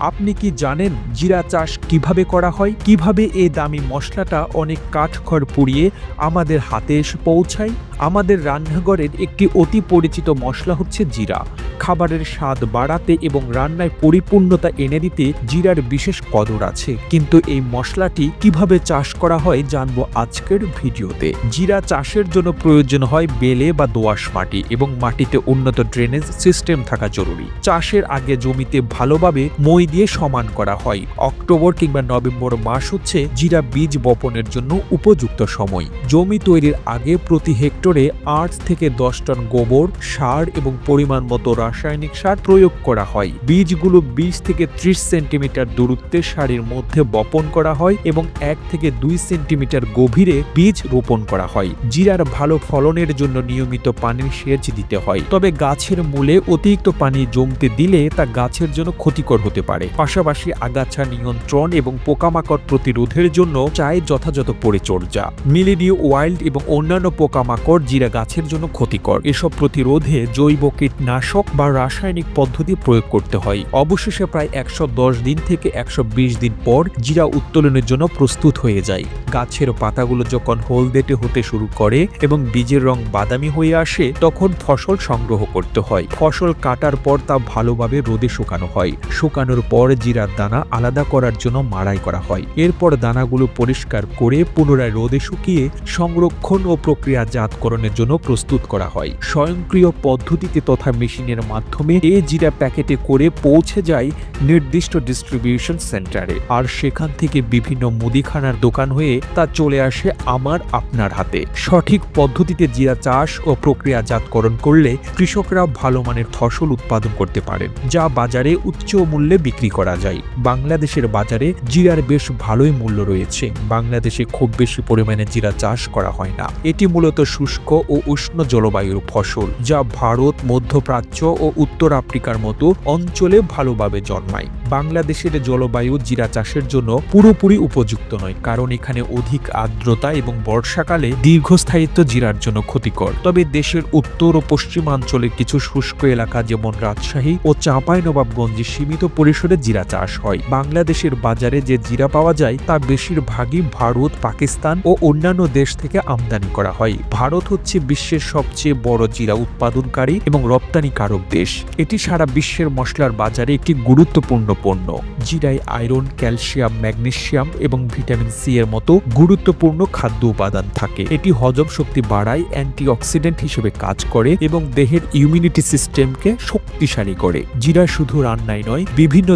আপনি কি জানেন জিরা চাষ কীভাবে করা হয়? কীভাবে এ দামি মশলাটা অনেক কাঠখড় পুড়িয়ে আমাদের হাতে এসে পৌঁছায়? আমাদের রান্নাঘরের একটি অতি পরিচিত মশলা হচ্ছে জিরা। খাবারের স্বাদ বাড়াতে এবং রান্নায় পরিপূর্ণতা এনে দিতে জিরার বিশেষ কদর আছে। কিন্তু এই মশলাটি কীভাবে চাষ করা হয় জানব আজকের ভিডিওতে। জিরা চাষের জন্য প্রয়োজন হয় বেলে বা দোআঁশ মাটি এবং মাটিতে উন্নত ড্রেনেজ সিস্টেম থাকা জরুরি। চাষের আগে জমিতে ভালোভাবে মই দিয়ে সমান করা হয়। অক্টোবর কিংবা নভেম্বর মাস হচ্ছে জিরা বীজ বপনের জন্য উপযুক্ত সময়। জমি তৈরির আগে প্রতি হেক্টরে আট থেকে দশ টন গোবর, সার এবং পরিমাণ মতো রাসায়নিক সার প্রয়োগ করা হয়। বীজগুলো বিশ থেকে ত্রিশ সেন্টিমিটার দূরত্বে সারির মধ্যে বপন করা হয় এবং এক থেকে দুই সেন্টিমিটার গভীরে বীজ রোপণ করা হয়। জিরার ভালো ফলনের জন্য নিয়মিত পানির সেচ দিতে হয়। তবে গাছের মূলে অতিরিক্ত পানি জমতে দিলে তা গাছের জন্য ক্ষতিকর হতে পারে। পাশাপাশি আগাছা নিয়ন্ত্রণ এবং পোকামাকড় প্রতিরোধের জন্য চাই যথাযথ পরিচর্যা। মিলিডিও ওয়াইল্ড এবং অন্যান্য পোকামাকড় জিরা গাছের জন্য ক্ষতিকর। এসব প্রতিরোধে জৈব কীটনাশক বা রাসায়নিক পদ্ধতি প্রয়োগ করতে হয়। অবশেষে প্রায় একশো দশ দিন থেকে একশো বিশ দিন পর জিরা উত্তোলনের জন্য প্রস্তুত হয়ে যায়। গাছের পাতাগুলো যখন হলদেটে হতে শুরু করে এবং বীজের রং বাদামি হয়ে আসে, তখন ফসল সংগ্রহ করতে হয়। ফসল কাটার পর তা ভালোভাবে রোদে শুকানো হয়। শুকানোর পর জিরার দানা আলাদা করার জন্য মাড়াই করা হয়। এরপর দানাগুলো পরিষ্কার করে পুনরায় রোদে শুকিয়ে সংরক্ষণ ও প্রক্রিয়াজাতকরণের জন্য প্রস্তুত করা হয়। স্বয়ংক্রিয় পদ্ধতিতে তথা মেশিনের মাধ্যমে এ জিরা প্যাকেটে করে পৌঁছে যায় নির্দিষ্ট ডিস্ট্রিবিউশন সেন্টারে। আর সেখান থেকে বিভিন্ন মুদিখানার দোকান হয়ে তা চলে আসে আমার আপনার হাতে। সঠিক পদ্ধতিতে জিরা চাষ ও প্রক্রিয়াজাতকরণ করলে কৃষকরা ভালো মানের ফসল উৎপাদন করতে পারেন, যা বাজারে উচ্চ মূল্যে বিক্রি করা যায়। বাংলাদেশের বাজারে জিরার বেশ ভালোই মূল্য রয়েছে। বাংলাদেশে খুব বেশি পরিমাণে জিরা চাষ করা হয় না। এটি মূলত শুষ্ক ও উষ্ণ জলবায়ুর ফসল, যা ভারত, মধ্যপ্রাচ্য ও উত্তর আফ্রিকার মতো অঞ্চলে ভালোভাবে জন্মায়। বাংলাদেশের জলবায়ু জিরা চাষের জন্য পুরোপুরি উপযুক্ত নয়, কারণ এখানে অধিক আর্দ্রতা এবং বর্ষাকালে দীর্ঘস্থায়িত্ব জিরার জন্য ক্ষতিকর। তবে দেশের উত্তর ও পশ্চিমাঞ্চলে কিছু শুষ্ক এলাকা যেমন রাজশাহী ও চাঁপাইনবাবগঞ্জে সীমিত পরিসরে জিরা চাষ হয়। বাংলাদেশের বাজারে যে জিরা পাওয়া যায়, তা বেশিরভাগই ভারত, পাকিস্তান ও অন্যান্য দেশ থেকে আমদানি করা হয়। ভারত হচ্ছে বিশ্বের সবচেয়ে বড় জিরা উৎপাদনকারী এবং রপ্তানিকারক দেশ। এটি সারা বিশ্বের মশলার বাজারে একটি গুরুত্বপূর্ণ পণ্য। জিরায় আয়রন, ক্যালসিয়াম, ম্যাগনেসিয়াম এবং ভিটামিন সি এর মতো গুরুত্বপূর্ণ খাদ্য উপাদান থাকে। এটি হজম শক্তি বাড়ায়, অ্যান্টিঅক্সিডেন্ট হিসেবে কাজ করে এবং দেহের ইমিউনিটি সিস্টেমকে শক্তিশালী করে। জিরা শুধু রান্নায় নয়, বিভিন্ন